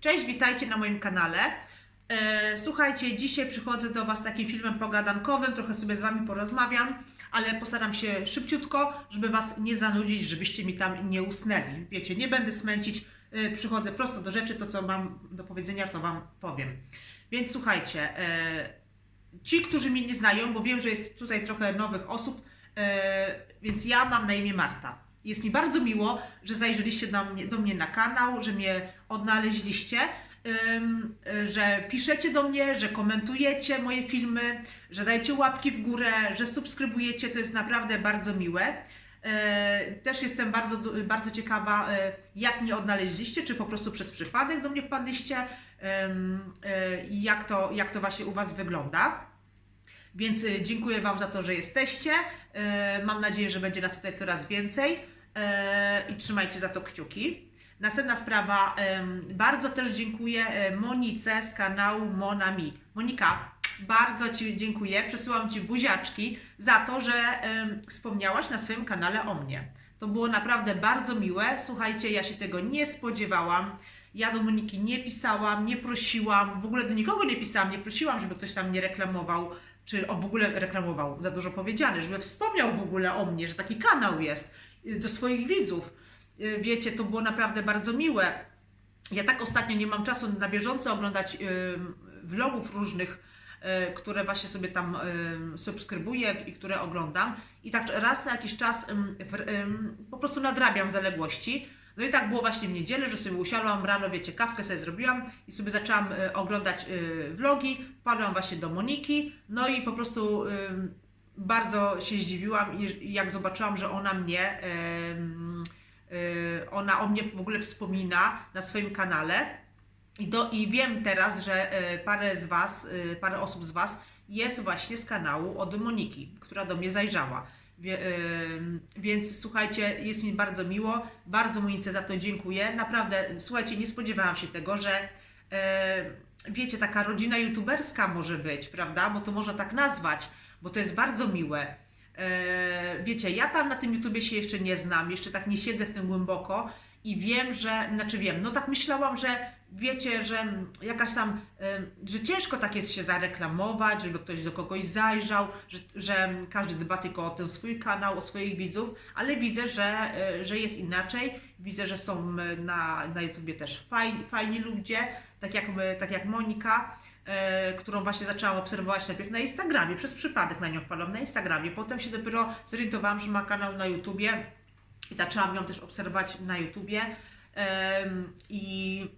Cześć, witajcie na moim kanale. E, Słuchajcie, dzisiaj przychodzę do Was z takim filmem pogadankowym, trochę sobie z Wami porozmawiam, ale postaram się szybciutko, żeby Was nie zanudzić, żebyście mi tam nie usnęli. Wiecie, nie będę smęcić, e, przychodzę prosto do rzeczy, to co mam do powiedzenia, to Wam powiem. Więc słuchajcie, e, ci, którzy mnie nie znają, bo wiem, że jest tutaj trochę nowych osób, więc ja mam na imię Marta. Jest mi bardzo miło, że zajrzeliście do mnie, do mnie na kanał, że mnie odnaleźliście, że piszecie do mnie, że komentujecie moje filmy, że dajecie łapki w górę, że subskrybujecie. To jest naprawdę bardzo miłe. E, Też jestem bardzo, bardzo ciekawa, e, jak mnie odnaleźliście, czy po prostu przez przypadek do mnie wpadliście e, jak to, jak to właśnie u Was wygląda. Więc y, dziękuję Wam za to, że jesteście. E, Mam nadzieję, że będzie nas tutaj coraz więcej E, i trzymajcie za to kciuki. Następna sprawa, bardzo też dziękuję e, Monice z kanału Monami. Monika, bardzo Ci dziękuję, przesyłam Ci buziaczki za to, że wspomniałaś na swoim kanale o mnie. To było naprawdę bardzo miłe. Słuchajcie, ja się tego nie spodziewałam. Ja do Moniki nie pisałam, nie prosiłam, w ogóle do nikogo nie pisałam, nie prosiłam, żeby ktoś tam mnie reklamował, czy o, w ogóle reklamował, za dużo powiedziane, żeby wspomniał w ogóle o mnie, że taki kanał jest y, do swoich widzów. Y, Wiecie, to było naprawdę bardzo miłe. Ja tak ostatnio nie mam czasu na bieżąco oglądać vlogów różnych, y, które właśnie sobie tam subskrybuję i które oglądam. I tak raz na jakiś czas po prostu nadrabiam zaległości. No i tak było właśnie w niedzielę, że sobie usiadłam rano, wiecie, kawkę sobie zrobiłam i sobie zaczęłam y, oglądać y, vlogi. Wpadłam właśnie do Moniki, no i po prostu bardzo się zdziwiłam, jak zobaczyłam, że ona mnie, y, ona o mnie w ogóle wspomina na swoim kanale. I, do, I wiem teraz, że e, parę z Was, e, parę osób z Was jest właśnie z kanału od Moniki, która do mnie zajrzała. Em, więc słuchajcie, jest mi bardzo miło, bardzo Monice za to dziękuję. Naprawdę, słuchajcie, nie spodziewałam się tego, że e, wiecie, taka rodzina youtuberska może być, prawda? Bo to można tak nazwać, bo to jest bardzo miłe. E, wiecie, ja tam na tym YouTubie się jeszcze nie znam, jeszcze tak nie siedzę w tym głęboko i wiem, że, znaczy wiem, no tak myślałam, że wiecie, że jakaś tam, że ciężko tak jest się zareklamować, żeby ktoś do kogoś zajrzał, że, że każdy dba tylko o ten swój kanał, o swoich widzów, ale widzę, że, e, że jest inaczej. Widzę, że są e, na, na YouTubie też fajni, fajni ludzie, tak jak, my, tak jak Monika e, którą właśnie zaczęłam obserwować najpierw na Instagramie, przez przypadek na nią wpadłam na Instagramie, potem się dopiero zorientowałam, że ma kanał na YouTubie. I zaczęłam ją też obserwować na YouTubie. I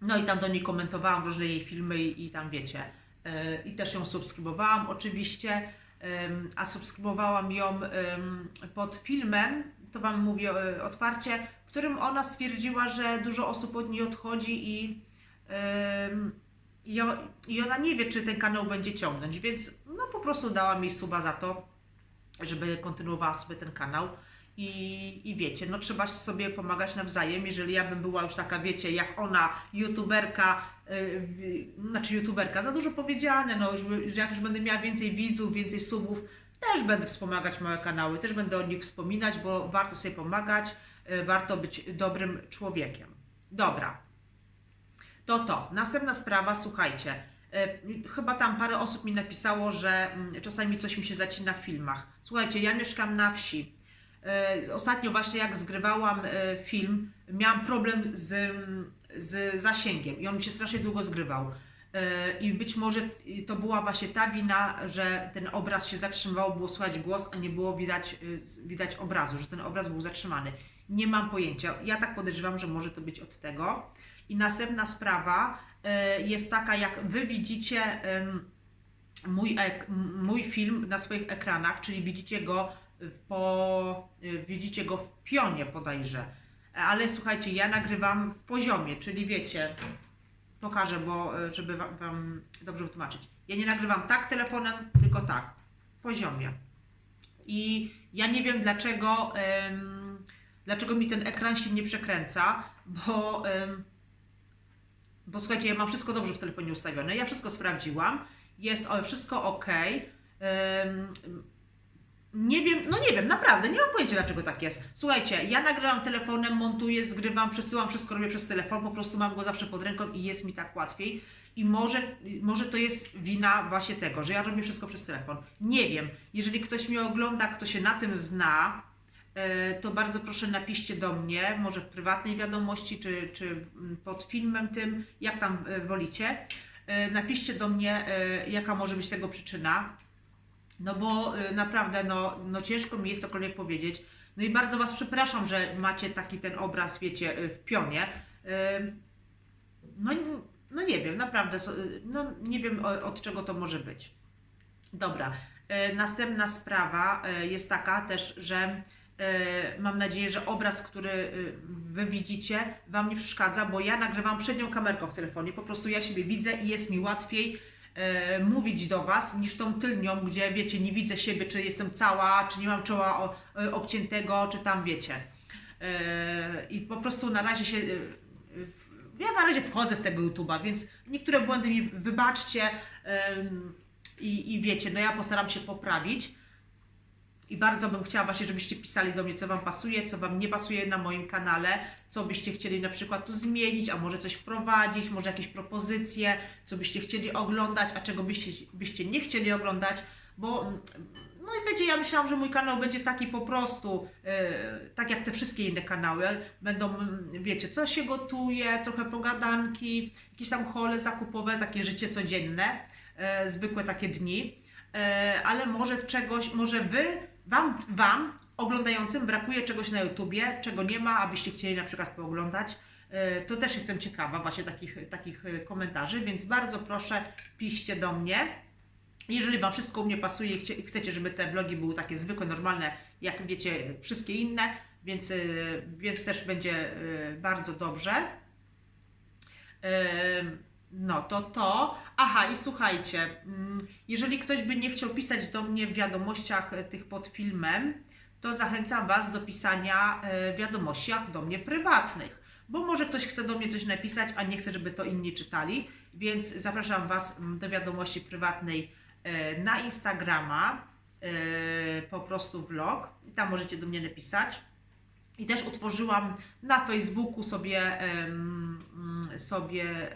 no i tam do niej komentowałam różne jej filmy i, i tam wiecie e, i też ją subskrybowałam oczywiście, em, a subskrybowałam ją em, pod filmem, to Wam mówię e, otwarcie, w którym ona stwierdziła, że dużo osób od niej odchodzi i o, I ona nie wie, czy ten kanał będzie ciągnąć, więc no po prostu dała mi suba za to, żeby kontynuowała sobie ten kanał. I, I wiecie, no trzeba sobie pomagać nawzajem. Jeżeli ja bym była już taka, wiecie, jak ona, youtuberka, yy, znaczy youtuberka, za dużo powiedziane, no już, jak już będę miała więcej widzów, więcej subów, też będę wspomagać małe kanały, też będę o nich wspominać, bo warto sobie pomagać, yy, warto być dobrym człowiekiem. Dobra, to to. Następna sprawa, słuchajcie. e, Chyba tam parę osób mi napisało, że mm, czasami coś mi się zacina w filmach. Słuchajcie, ja mieszkam na wsi. E, Ostatnio właśnie jak zgrywałam e, film, miałam problem z, z zasięgiem i on mi się strasznie długo zgrywał. E, I być może to była właśnie ta wina, że ten obraz się zatrzymywał, było słychać głos, a nie było widać, widać obrazu, że ten obraz był zatrzymany. Nie mam pojęcia. Ja tak podejrzewam, że może to być od tego. I następna sprawa jest taka, jak wy widzicie mój, mój film na swoich ekranach, czyli widzicie go po, y, widzicie go w pionie bodajże. Ale słuchajcie, ja nagrywam w poziomie, czyli wiecie, pokażę, bo e, żeby wam, wam dobrze wytłumaczyć. Ja nie nagrywam tak telefonem, tylko tak, w poziomie. I ja nie wiem dlaczego, em, dlaczego mi ten ekran się nie przekręca, bo, em, bo słuchajcie, ja mam wszystko dobrze w telefonie ustawione, ja wszystko sprawdziłam, jest wszystko ok. Em, Nie wiem, no nie wiem, naprawdę, nie mam pojęcia dlaczego tak jest. Słuchajcie, ja nagrywam telefonem, montuję, zgrywam, przesyłam, wszystko robię przez telefon, po prostu mam go zawsze pod ręką i jest mi tak łatwiej. I może, może to jest wina właśnie tego, że ja robię wszystko przez telefon. Nie wiem, jeżeli ktoś mnie ogląda, kto się na tym zna, e, to bardzo proszę napiszcie do mnie, może w prywatnej wiadomości, czy, czy pod filmem tym, jak tam e, wolicie. E, Napiszcie do mnie, jaka może być tego przyczyna. No bo y, naprawdę, no, no ciężko mi jest cokolwiek powiedzieć. No i bardzo Was przepraszam, że macie taki ten obraz, wiecie, y, w pionie. Ym, No, no nie wiem, naprawdę, so- y, no nie wiem o- od czego to może być. Dobra, y, następna sprawa y, jest taka też, że y, mam nadzieję, że obraz, który y, Wy widzicie, Wam nie przeszkadza, bo ja nagrywam przednią kamerką w telefonie, po prostu ja siebie widzę i jest mi łatwiej e, mówić do Was niż tą tylnią, gdzie wiecie, nie widzę siebie, czy jestem cała, czy nie mam czoła o, e, obciętego, czy tam wiecie. E, I po prostu na razie się. Ja na razie wchodzę w tego YouTube'a, więc niektóre błędy mi wybaczcie i, i wiecie, no ja postaram się poprawić. I bardzo bym chciała właśnie, żebyście pisali do mnie, co Wam pasuje, co Wam nie pasuje na moim kanale, co byście chcieli na przykład tu zmienić, a może coś wprowadzić, może jakieś propozycje, co byście chcieli oglądać, a czego byście, byście nie chcieli oglądać, bo no i wiecie, ja myślałam, że mój kanał będzie taki po prostu, e, tak jak te wszystkie inne kanały, będą, wiecie, co się gotuje, trochę pogadanki, jakieś tam hole zakupowe, takie życie codzienne, e, zwykłe takie dni, e, ale może czegoś, może Wy, Wam, Wam oglądającym brakuje czegoś na YouTubie, czego nie ma, abyście chcieli na przykład pooglądać. E, To też jestem ciekawa właśnie takich, takich e, komentarzy, więc bardzo proszę, piszcie do mnie. Jeżeli Wam wszystko u mnie pasuje i chcecie, żeby te vlogi były takie zwykłe, normalne, jak wiecie, wszystkie inne, więc, y, więc też będzie bardzo dobrze. No to to. Aha, i słuchajcie, mm, jeżeli ktoś by nie chciał pisać do mnie w wiadomościach e, tych pod filmem, to zachęcam Was do pisania e, wiadomościach do mnie prywatnych, bo może ktoś chce do mnie coś napisać, a nie chce, żeby to inni czytali, więc zapraszam Was mm, do wiadomości prywatnej e, na Instagrama, po prostu vlog, tam możecie do mnie napisać. I też utworzyłam na Facebooku sobie, sobie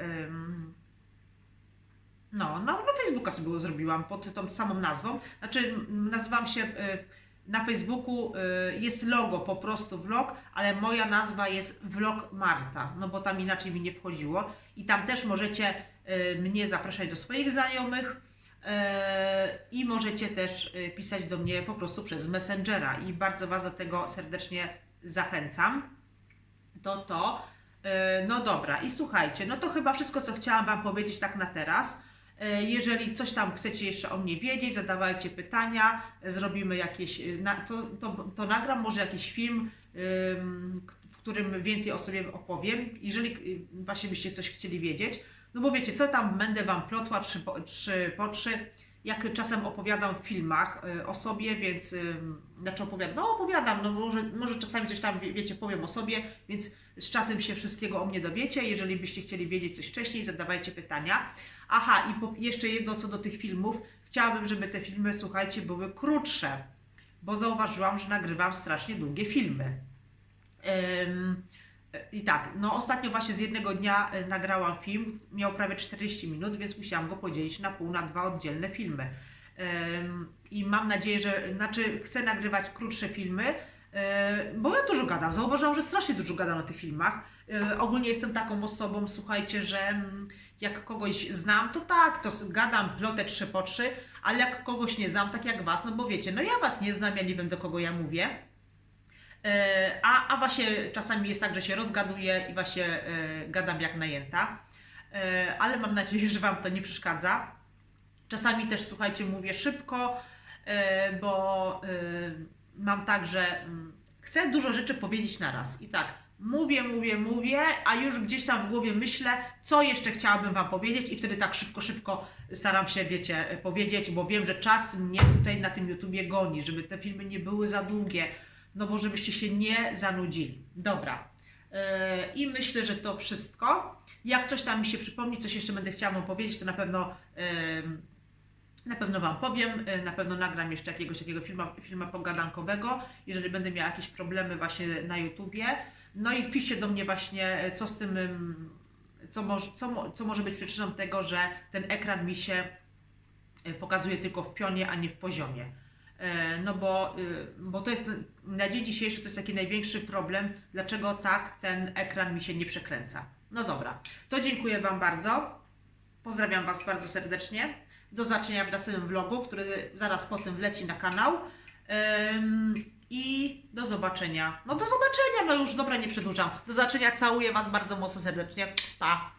no, no, no Facebooka sobie zrobiłam pod tą samą nazwą. Znaczy nazywam się e, na Facebooku e, jest logo po prostu vlog, ale moja nazwa jest vlog Marta, no bo tam inaczej mi nie wchodziło. I tam też możecie e, mnie zapraszać do swoich znajomych. I możecie też pisać do mnie po prostu przez Messengera i bardzo Was do tego serdecznie zachęcam. To to. E, No dobra, i słuchajcie, no to chyba wszystko, co chciałam Wam powiedzieć tak na teraz. E, Jeżeli coś tam chcecie jeszcze o mnie wiedzieć, zadawajcie pytania, zrobimy jakieś, e, to, to, to nagram może jakiś film, w którym więcej o sobie opowiem, jeżeli właśnie byście coś chcieli wiedzieć. No bo wiecie, co tam będę Wam plotła trzy po trzy, po trzy jak czasem opowiadam w filmach y, o sobie, więc ym, znaczy opowiadam, no opowiadam, no może, może czasami coś tam, wie- wiecie, powiem o sobie, więc z czasem się wszystkiego o mnie dowiecie. Jeżeli byście chcieli wiedzieć coś wcześniej, zadawajcie pytania. Aha, i po, jeszcze jedno co do tych filmów. Chciałabym, żeby te filmy, słuchajcie, były krótsze, bo zauważyłam, że nagrywam strasznie długie filmy. Ym, I tak, no ostatnio właśnie z jednego dnia e, nagrałam film, miał prawie 40 minut, więc musiałam go podzielić na pół, na dwa oddzielne filmy. I mam nadzieję, że, znaczy chcę nagrywać krótsze filmy, e, bo ja dużo gadam. Zauważyłam, że strasznie dużo gadam na tych filmach. E, Ogólnie jestem taką osobą, słuchajcie, że mm, jak kogoś znam, to tak, to gadam plotę trzy po trzy, ale jak kogoś nie znam, tak jak was, no bo wiecie, no ja was nie znam, ja nie wiem do kogo ja mówię. E, A, a właśnie czasami jest tak, że się rozgaduję i właśnie e, gadam jak najęta. E, Ale mam nadzieję, że Wam to nie przeszkadza. Czasami też, słuchajcie, mówię szybko, bo mam tak, że mm, chcę dużo rzeczy powiedzieć na raz. I tak, mówię, mówię, mówię, a już gdzieś tam w głowie myślę, co jeszcze chciałabym Wam powiedzieć i wtedy tak szybko, szybko staram się, wiecie, powiedzieć, bo wiem, że czas mnie tutaj na tym YouTubie goni, żeby te filmy nie były za długie, no bo żebyście się nie zanudzili. Dobra. Yy, I myślę, że to wszystko. Jak coś tam mi się przypomni, coś jeszcze będę chciała Wam powiedzieć, to na pewno Na pewno Wam powiem, y, na pewno nagram jeszcze jakiegoś takiego filma, filma pogadankowego, jeżeli będę miała jakieś problemy właśnie na YouTubie. No i piszcie do mnie właśnie, y, co z tym, ym, co, moż, co, co może być przyczyną tego, że ten ekran mi się pokazuje tylko w pionie, a nie w poziomie. E, No bo, y, bo to jest na dzień dzisiejszy to jest taki największy problem, dlaczego tak ten ekran mi się nie przekręca. No dobra, to dziękuję Wam bardzo. Pozdrawiam Was bardzo serdecznie. Do zobaczenia w następnym vlogu, który zaraz potem wleci na kanał. I do zobaczenia. No do zobaczenia, no już dobra, nie przedłużam. Do zobaczenia, całuję Was bardzo mocno serdecznie. Pa!